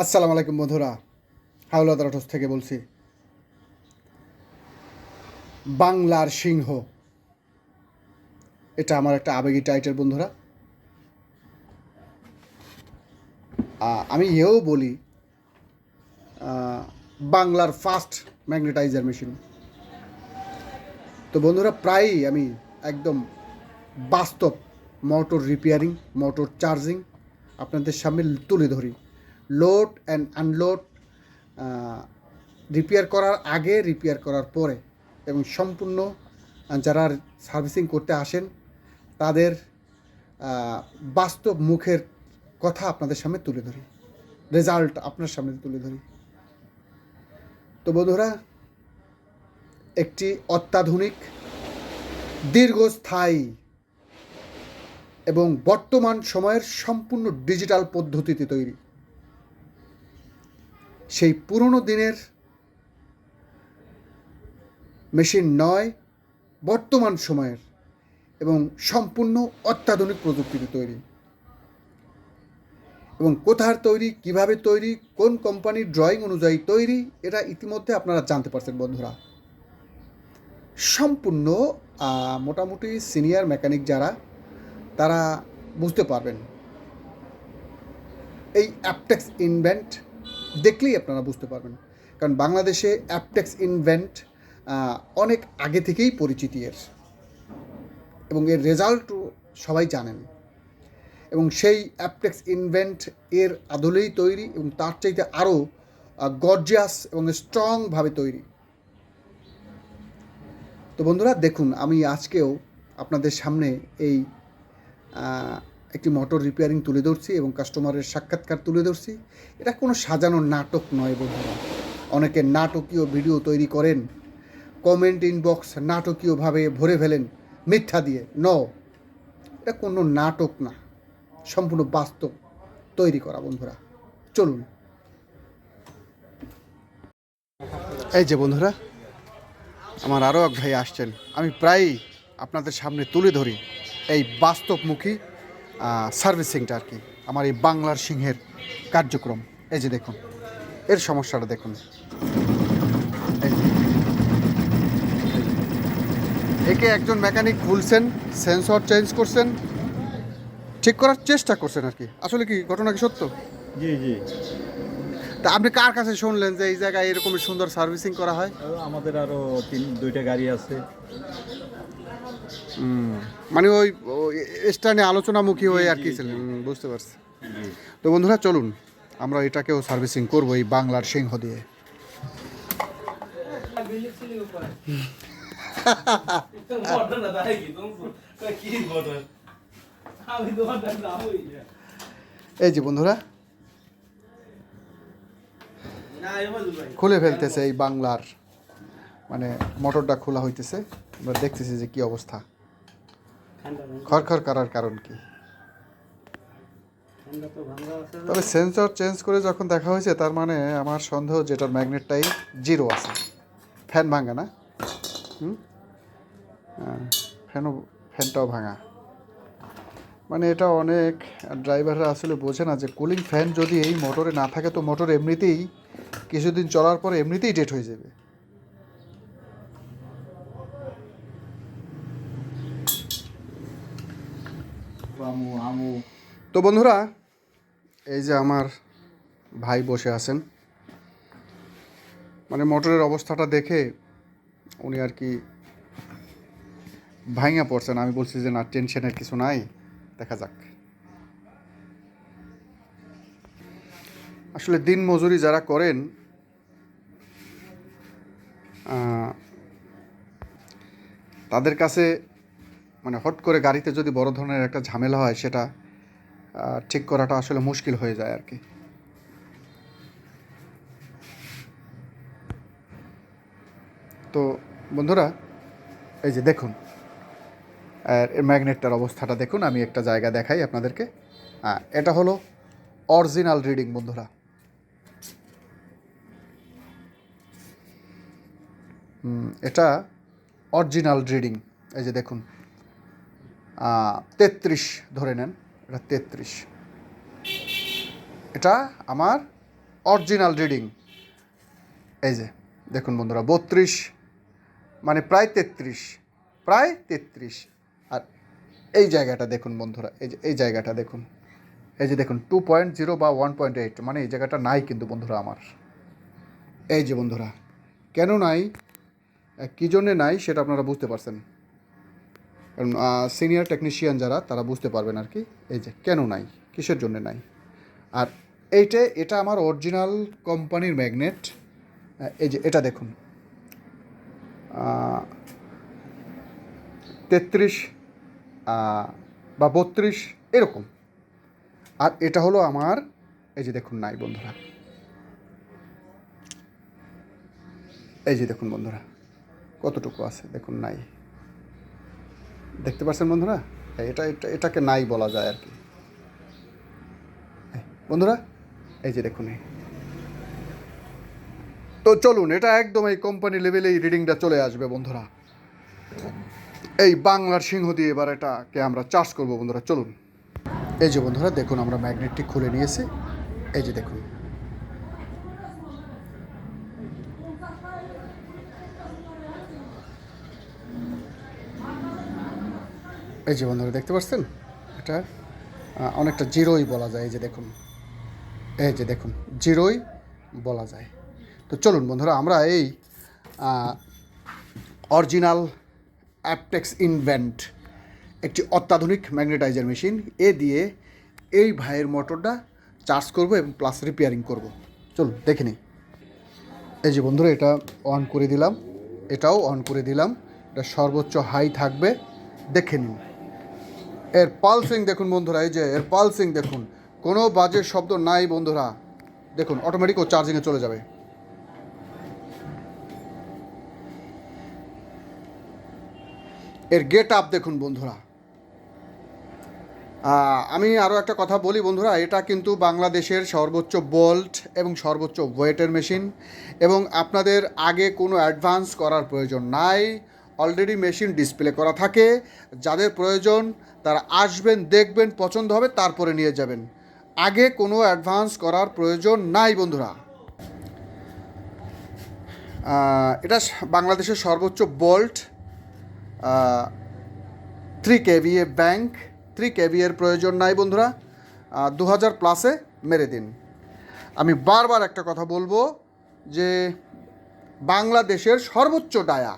আসসালামু আলাইকুম, বন্ধুরা। হাওলাদার অটোস থেকে বলছি, বাংলার সিংহ। এটা আমার একটা আবেগী টাইটেল, বন্ধুরা। আমি এও বলি বাংলার ফার্স্ট ম্যাগনেটাইজার মেশিন। তো বন্ধুরা, প্রায়ই আমি একদম বাস্তব মোটর রিপেয়ারিং, মোটর চার্জিং আপনাদের সামনে তুলে ধরি। লোড অ্যান্ড আনলোড রিপেয়ার করার আগে রিপেয়ার করার পরে এবং সম্পূর্ণ যারা সার্ভিসিং করতে আসেন, তাদের বাস্তব মুখের কথা আপনাদের সামনে তুলে ধরি। রেজাল্ট আপনার সামনে তুলে ধরি। তো বন্ধুরা, একটি অত্যাধুনিক, দীর্ঘস্থায়ী এবং বর্তমান সময়ের সম্পূর্ণ ডিজিটাল পদ্ধতিতে তৈরি। সেই পুরনো দিনের মেশিন নয়, বর্তমান সময়ের এবং সম্পূর্ণ অত্যাধুনিক প্রযুক্তিতে তৈরি। এবং কোথার তৈরি, কীভাবে তৈরি, কোন কোম্পানির ড্রয়িং অনুযায়ী তৈরি, এটা ইতিমধ্যে আপনারা জানতে পারছেন বন্ধুরা। সম্পূর্ণ মোটামুটি সিনিয়র মেকানিক যারা, তারা বুঝতে পারবেন। এই অ্যাপটেক্স ইনভেন্ট দেখলেই আপনারা বুঝতে পারবেন। কারণ বাংলাদেশে অ্যাপটেক্স ইনভেন্ট অনেক আগে থেকেই পরিচিতি এর। এবং এর রেজাল্টও সবাই জানেন। এবং সেই অ্যাপটেক্স ইনভেন্ট এর আদলেই তৈরি এবং তার চাইতে আরও গর্জিয়াস এবং স্ট্রংভাবে তৈরি। তো বন্ধুরা, দেখুন, আমি আজকেও আপনাদের সামনে এই একটি মোটর রিপেয়ারিং তুলে ধরছি এবং কাস্টমারের সাক্ষাৎকার তুলে ধরছি। এটা কোনো সাজানো নাটক নয় বন্ধুরা। অনেকে নাটকীয় ভিডিও তৈরি করেন কমেন্ট ইনবক্স নাটকীয়ভাবে ভরে ফেলেন, মিথ্যা দিয়ে। ন এটা কোনো নাটক না। সম্পূর্ণ বাস্তব তৈরি করা বন্ধুরা। চলুন। এই যে বন্ধুরা, আমার আরও এক ভাই আসছেন। আমি প্রায়ই আপনাদের সামনে তুলে ধরি এই বাস্তবমুখী সার্ভিসিংটা আর কি? আমার এই বাংলার সিংহের কার্যক্রম। এই যে দেখুন এর সমস্যাটা দেখুন। একে একজন মেকানিক খুলছেন সেন্সর চেঞ্জ করছেন ঠিক করার চেষ্টা করছেন আর কি। আসলে কি ঘটনা কি সত্য? জি জি। তা আপনি কার কাছে শুনলেন যে এই জায়গায় এরকম সুন্দর সার্ভিসিং করা হয়? আমাদের আরও তিন দুইটা গাড়ি আছে। মানে ওই স্টানে আলোচনামুখী হয়ে আর কি ছিলেন বুঝতে পারছি। তো বন্ধুরা চলুন আমরা এটাকেও সার্ভিসিং করব এই বাংলার সিংহ দিয়ে। এই যে বন্ধুরা খুলে ফেলতেছে এই বাংলার মানে মোটরটা খোলা হইতেছে আমরা দেখতেছি যে কি অবস্থা। খরখর করার কারণ কি? তবে সেন্সর চেঞ্জ করে যখন দেখা হয়েছে তার মানে আমার সন্দেহ যেটার ম্যাগনেটটাই জিরো আছে। ফ্যান ভাঙা না? হুম? হ্যাঁ, ফ্যানও ফ্যানটাও ভাঙা মানে এটা অনেক ড্রাইভাররা আসলে বোঝে না যে কুলিং ফ্যান যদি এই মোটরে না থাকে তো মোটর এমনিতেই কিছুদিন চলার পরে এমনিতেই ডেট হয়ে যাবে। তো বন্ধুরা, এই যে আমার ভাই বসে আছেন। মানে মোটরের অবস্থাটা দেখে উনি আর কি ভাঙা পড়ছেন। আমি বলছি যে, না, টেনশনের কিছু নাই, দেখা যাক। আসলে দিন মজুরি যারা করেন তাদের কাছে মানে হট করে গাড়িতে যদি বড় ধরনের একটা ঝামেলা হয়, সেটা ঠিক করাটা আসলে মুশকিল হয়ে যায় আর কি। তো বন্ধুরা, এই যে দেখুন আর এর ম্যাগনেটটার অবস্থাটা দেখুন, আমি একটা জায়গা দেখাই আপনাদেরকে। হ্যাঁ এটা হলো অরিজিনাল রিডিং বন্ধুরা। এটা অরিজিনাল রিডিং, এই যে দেখুন। তেত্রিশ ধরে নেন, এটা তেত্রিশ। এটা আমার অরিজিনাল রিডিং এই যে, দেখুন বন্ধুরা, বত্রিশ মানে প্রায় তেত্রিশ প্রায় তেত্রিশ। আর এই জায়গাটা দেখুন বন্ধুরা, এই যে, এই জায়গাটা দেখুন। এই যে দেখুন টু পয়েন্ট জিরো বা ওয়ান পয়েন্ট এইট মানে এই জায়গাটা নাই কিন্তু বন্ধুরা আমার। এই যে বন্ধুরা, কেন নাই, কী জন্যে নাই সেটা আপনারা বুঝতে পারছেন। কারণ সিনিয়র টেকনিশিয়ান যারা, তারা বুঝতে পারবেন আর কি, এই যে কেন নাই, কিসের জন্য নাই। আর এইটা, এটা আমার অরিজিনাল কোম্পানির ম্যাগনেট এই যে এটা দেখুন। তেত্রিশ বা বত্রিশ, এরকম। আর এটা হলো আমার, এই যে দেখুন নাই বন্ধুরা। এই যে দেখুন বন্ধুরা, কতটুকু আছে? দেখুন নাই। দেখতে পাচ্ছেন বন্ধুরা? এটা এটা, এটাকে নাই বলা যায় আর কি। বন্ধুরা, এই যে দেখুন। তো চলুন, এটা একদম এই কোম্পানি লেভেলে এই রিডিংটা চলে আসবে বন্ধুরা। এই বাংলার সিংহ দিয়ে এবার এটাকে আমরা চার্জ করব বন্ধুরা, চলুন। এই যে বন্ধুরা, দেখুন আমরা ম্যাগনেটটি খুলে নিয়েছি। এই যে দেখুন। এই যে বন্ধুরা, দেখতে পাচ্ছেন? এটা অনেকটা জিরোই বলা যায়, এই যে দেখুন। এই যে দেখুন, জিরোই বলা যায়। তো চলুন বন্ধুরা, আমরা এই অরিজিনাল অ্যাপটেক্স ইনভেন্ট, একটি অত্যাধুনিক ম্যাগনেটাইজার মেশিন, এ দিয়ে এই ভাইয়ের মোটরটা চার্জ করব এবং প্লাস রিপেয়ারিং করব। চলুন, দেখে নিই। এই যে বন্ধুরা, এটা অন করে দিলাম। এটাও অন করে দিলাম। এটা সর্বোচ্চ হাই থাকবে। দেখে নিন। এর পালসিং দেখুন বন্ধুরা, এই যে এর পালসিং দেখুন, কোনো বাজে শব্দ নাই বন্ধুরা। দেখুন অটোমেটিক ও চার্জিংয়ে চলে যাবে। এর গেট আপ দেখুন বন্ধুরা। আমি আরও একটা কথা বলি বন্ধুরা, এটা কিন্তু বাংলাদেশের সর্বোচ্চ বোল্ট এবং সর্বোচ্চ ওয়েটের মেশিন এবং আপনাদের আগে কোনো অ্যাডভান্স করার প্রয়োজন নাই। অলরেডি মেশিন ডিসপ্লে করা থাকে। যাদের প্রয়োজন, তারা আসবেন, দেখবেন, পছন্দ হবে, তারপরে নিয়ে যাবেন। আগে কোনো অ্যাডভান্স করার প্রয়োজন নাই, বন্ধুরা। এটা বাংলাদেশের সর্বোচ্চ বোল্ট থ্রি কেভি এ ব্যাংক থ্রি কেভিএর প্রয়োজন নাই, বন্ধুরা। দু হাজার প্লাসে মেরে দিন। আমি বারবার একটা কথা বলব যে, বাংলাদেশের সর্বোচ্চ ডায়া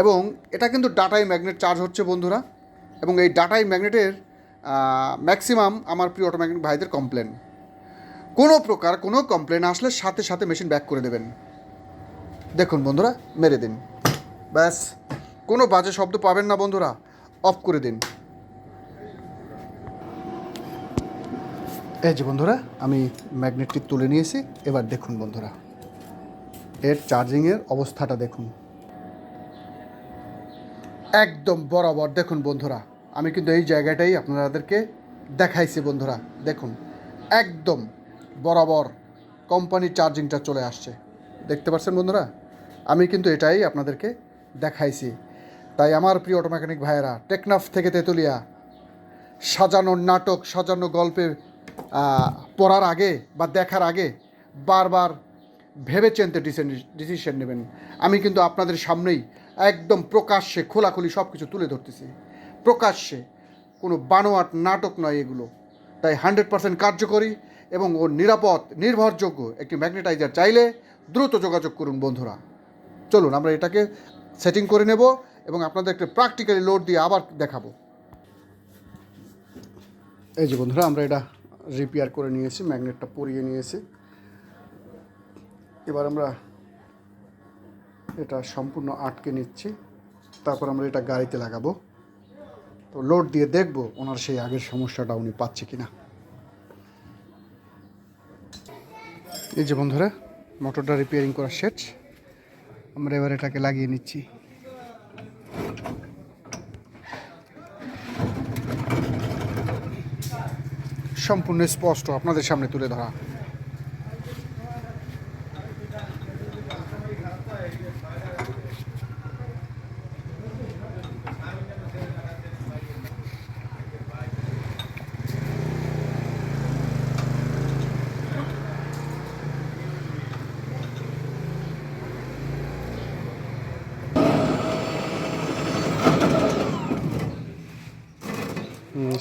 এবং এটা কিন্তু ডাটাই ম্যাগনেট চার্জ হচ্ছে বন্ধুরা। এবং এই ডাটাই ম্যাগনেটের ম্যাক্সিমাম আমার প্রিয় অটোম্যাগনেট ভাইদের কমপ্লেন কোনো প্রকার কোনো কমপ্লেন আসলে সাথে সাথে মেশিন ব্যাক করে দেবেন। দেখুন বন্ধুরা, মেরে দিন। ব্যাস, কোনো বাজে শব্দ পাবেন না বন্ধুরা। অফ করে দিন। এই যে বন্ধুরা, আমি ম্যাগনেটটি তুলে নিয়েছি। এবার দেখুন বন্ধুরা, এর চার্জিংয়ের অবস্থাটা দেখুন। একদম বরাবর। দেখুন বন্ধুরা, আমি কিন্তু এই জায়গাটাই আপনাদেরকে দেখাইছি বন্ধুরা, দেখুন। একদম বরাবর কোম্পানির চার্জিংটা চলে আসছে। দেখতে পাচ্ছেন বন্ধুরা? আমি কিন্তু এটাই আপনাদেরকে দেখাইছি। তাই আমার প্রিয় অটোমেকানিক ভাইয়েরা, টেকনাফ থেকে তেতুলিয়া সাজানো নাটক, সাজানো গল্পে পড়ার আগে বা দেখার আগে বারবার ভেবে চিনতে ডিসিশন নেবেন। আমি কিন্তু আপনাদের সামনেই একদম প্রকাশ্যে, খোলাখুলি সব কিছু তুলে ধরতেছি। প্রকাশ্যে, কোনো বানোয়াট নাটক নয় এগুলো। তাই হান্ড্রেড পার্সেন্ট কার্যকরী এবং ও নিরাপদ, নির্ভরযোগ্য একটি ম্যাগনেটাইজার চাইলে দ্রুত যোগাযোগ করুন বন্ধুরা। চলুন, আমরা এটাকে সেটিং করে নেব এবং আপনাদের একটা প্র্যাকটিক্যালি লোড দিয়ে আবার দেখাবো। এই যে বন্ধুরা, আমরা এটা রিপেয়ার করে নিয়েছি ম্যাগনেটটা পরিয়ে নিয়েছি। এবার আমরা এটা সম্পূর্ণ আটকে নিচ্ছি। তারপর আমরা এটা গাড়িতে লাগাবো। তো লোড দিয়ে দেখব ওনার সেই আগের সমস্যাটা উনি পাচ্ছে কিনা। এই যে বন্ধুরা মোটরটা রিপেয়ারিং করা শেষ। আমরা এবার এটাকে লাগিয়ে নিচ্ছি। সম্পূর্ণ স্পষ্ট আপনাদের সামনে তুলে ধরা।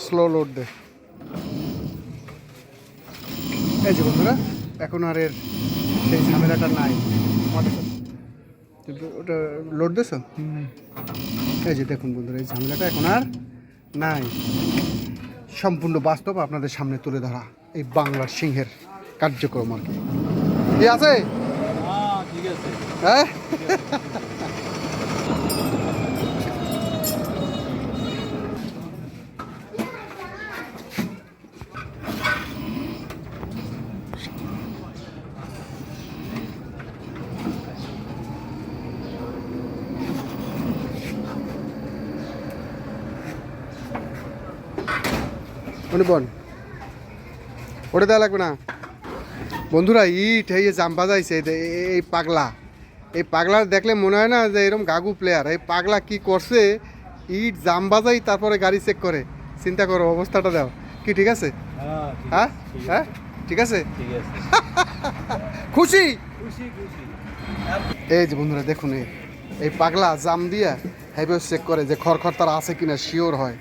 স্লো লোড দে। এই যে বন্ধুরা এখন আর এর সেই ঝামেলাটা নাই। কিন্তু ওটা লোড দিস এই যে দেখুন বন্ধুরা এই ঝামেলাটা এখন আর নাই। সম্পূর্ণ বাস্তব আপনাদের সামনে তুলে ধরা এই বাংলার সিংহের কার্যক্রম আর কি। কি আছে? হ্যাঁ ঠিক আছে। হ্যাঁ? বন ওটা দেওয়া লাগবে না। বন্ধুরা ইট এই যে জাম বাজাইছে এই পাগলা। এই পাগলা দেখলে মনে হয় না যে এরকম গাগু প্লেয়ার এই পাগলা কি করছে? ইট জাম বাজাই তারপরে গাড়ি চেক করে। চিন্তা করো অবস্থাটা দাও। কি ঠিক আছে? হ্যাঁ হ্যাঁ? ঠিক হ্যাঁ? আছে, আছে। খুশি? এই যে বন্ধুরা দেখুন এই। পাগলা জাম দিয়া হ্যাভি চেক করে যে খড়খড় তারা আছে কিনা শিওর হয়।